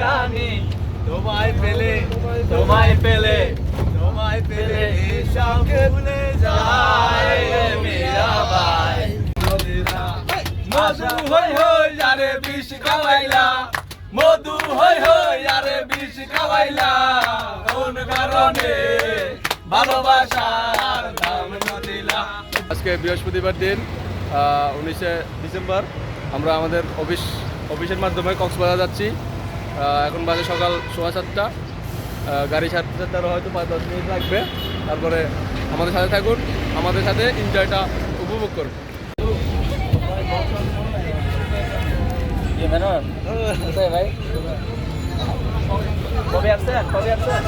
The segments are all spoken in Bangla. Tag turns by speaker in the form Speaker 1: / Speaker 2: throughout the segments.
Speaker 1: কানি, তোমায় পেলে তোমায় পেলে তোমায় পেলে ভুলে যায় মধু হই হই, আরে বিষ খাওয়াইলা। মধু হই হই, আরে বিষ খাওয়াইলা। কোন কারণে ভালোবাসার দাম দিলা?
Speaker 2: আজকে বৃহস্পতিবার দিন উনিশে ডিসেম্বর। আমরা আমাদের অফিস, অফিসের মাধ্যমে কক্সবাজার যাচ্ছি। এখন বাজে সকাল সোয়া সাতটা। গাড়ি ছাড়তে ছাড়তে আরও হয়তো পাঁচ দশ মিনিট লাগবে। তারপরে আমাদের সাথে থাকুন আমাদের সাথে এনজয়টা উপভোগ করুন।
Speaker 1: ভাই? কবে আসছেন? কবে আসছেন?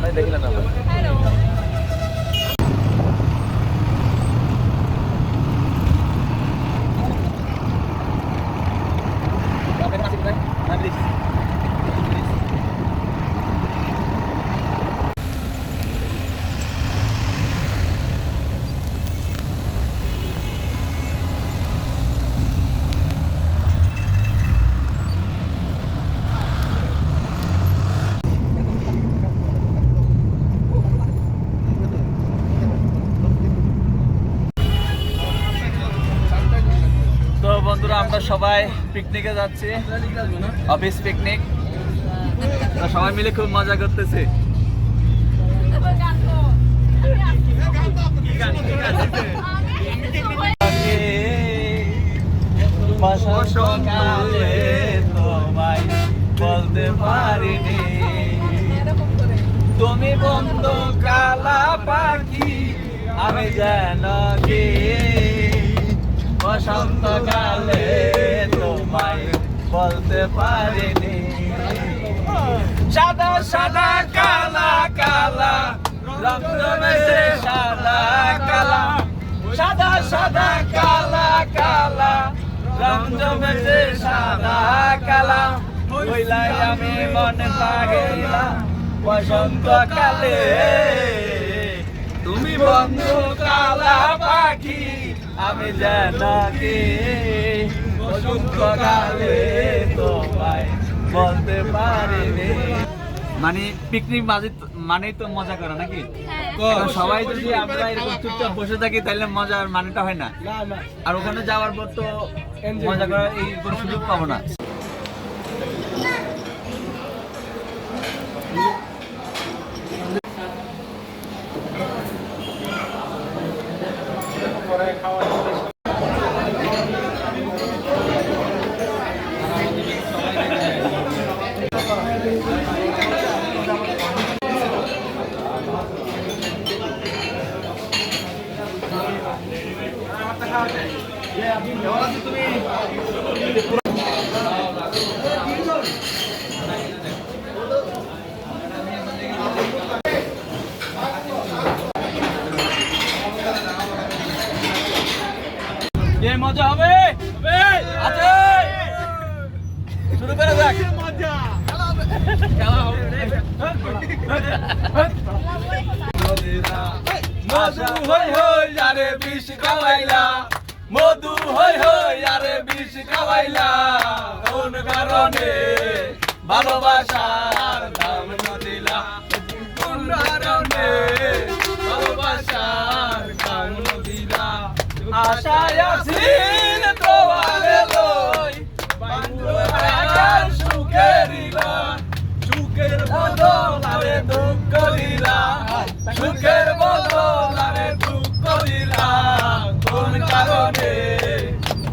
Speaker 1: ভাই দেখলেন না তো বন্ধুরা, আমরা সবাই পিকনিকে যাচ্ছি। অফিস পিকনিক সবাই মিলে খুব মজা করতেছি। বলতে পারিনি তুমি বন্ধ কালা পাখি, আমি কি? বসন্তকালে তোমায় বলতে পারিনি। সাদা সাদা, কালা কালা রং জমেছে সাদা, কালা। সাদা সাদা, কালা কালা রং জমেছে সাদা, কালা। হইলাই আমি মনে পাগেলা বসন্তকালে। তুমি বন্ধু কালা পাখি। আমি যেন কি কালে তোমায় বলতে পারিনি। মানে পিকনিক মাঝে মানেই তো মজা করে নাকি? এখন সবাই যদি আমরা এরকম চুপচাপ বসে থাকি তাহলে মজার মানেটা হয় না। আর ওখানে যাওয়ার পর তো মজা করার এই কোনো সুযোগ পাবো না এ মজা হবে আছে শুরু করা যাক খেলা হবে মধু হই হই, আরে বিষ খাওয়াইলা। মধু হই হই, আরে বিষ খাওয়াইলা। কোন কারণে ভালোবাসার দাম দিলা? কোন কারণে?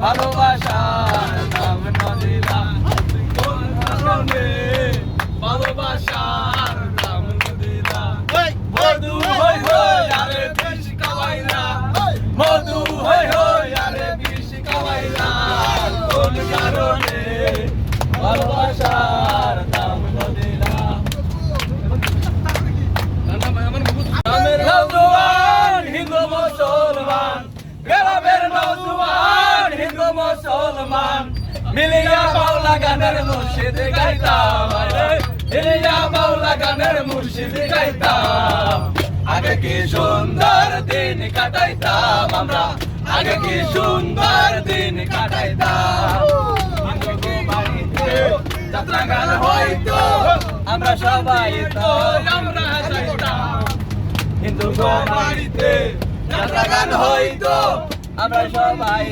Speaker 1: ভালোবাসার নাম না দিলা কোন কারণে ভালোবাসার নাম না দিলা মধু হই হই আরে বিষ খাওয়াইলা। মধু হই হই আরে বিষ খাওয়াইলা। কোন কারণে ভালোবাসার মুসলমান। মিলিয়া বাউলা গানের মুর্শিদ গাইতাম। মিলিয়া বাউলা গানের মুর্শিদ গাইতাম। আগে কি সুন্দর দিন কাটাইতাম আমরা? আগে কি সুন্দর দিন কাটাইতাম। গান হয়তো আমরা সবাই তো
Speaker 2: আমরা যাইতাম।
Speaker 1: হিন্দু বাড়িতে যাত্রা গান হয়তো আমরা সবাই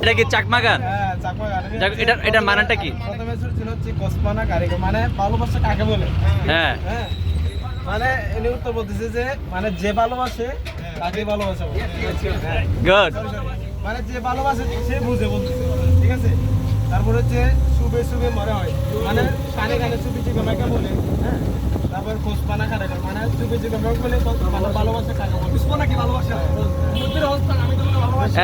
Speaker 1: এটা কি চাকমা গান?
Speaker 3: হ্যাঁ, চাকমা গান।
Speaker 1: এটা এটার মানেটা কি?
Speaker 3: প্রথমে শুরু ছিল হচ্ছে কসমানা কারিগর মানে ভালোবাসা কাকে বলে?
Speaker 1: হ্যাঁ।
Speaker 3: হ্যাঁ। মানে এনে উত্তর বলতেছে যে মানে যে ভালোবাসে তাকে ভালোবাসা।
Speaker 1: গুড.
Speaker 3: মানে যে ভালোবাসে সে বুঝে বলতেছে ঠিক আছে? তারপর হচ্ছে শুভে শুভে মরে হয়। মানে কানে কানে চুপি চুপি আমাকে বলে হ্যাঁ? তারপর খোসপানা কারে মানে চুপি চুপি আমাকে বলে ভালোবাসা কাকে বলে খোসপানা কি ভালোবাসা? আমি তোমাকে ভালোবাসি।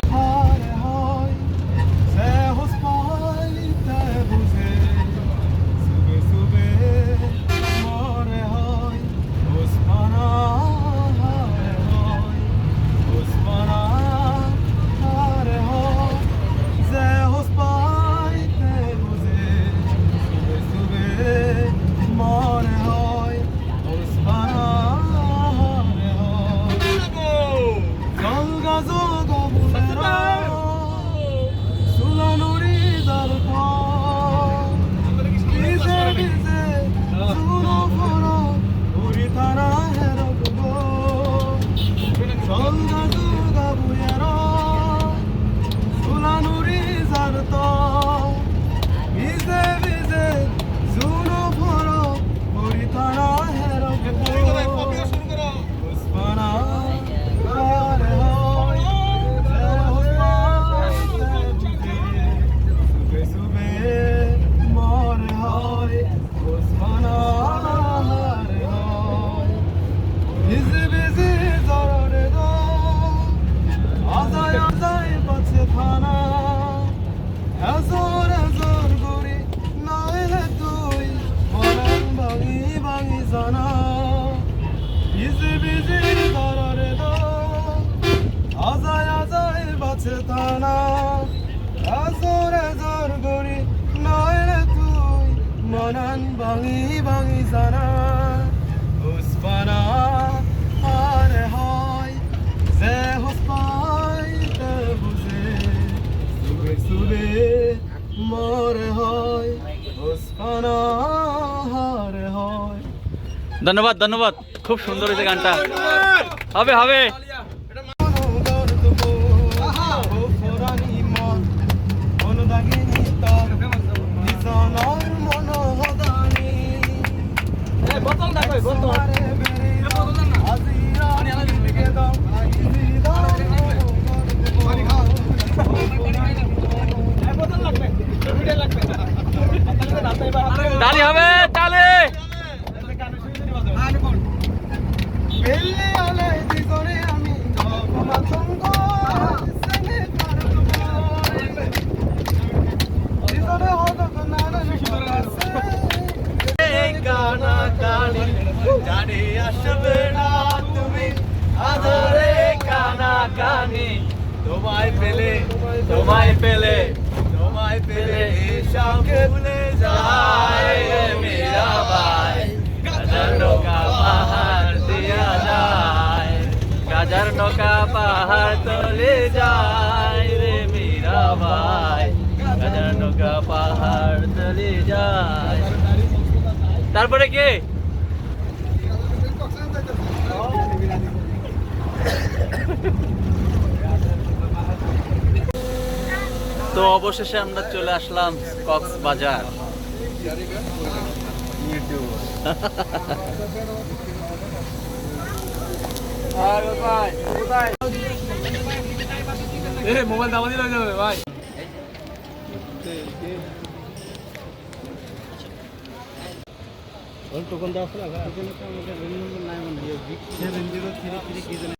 Speaker 3: ভাঙি ভাঙি জানা উসমানা হারে হয় যে হুসপাইতে বুঝে সুবে সুবে মরে হয় উসমানা হারে হয়।
Speaker 1: ধন্যবাদ ধন্যবাদ। খুব সুন্দর হয়েছে গানটা। হবে হবে। pegou todo. তারপরে কে? তো অবশেষে আমরা চলে আসলাম কক্সবাজার।
Speaker 2: মোবাইল দাবা দিলে যাবে ভাই।
Speaker 3: সেভেন জিরো থ্রি থ্রি কি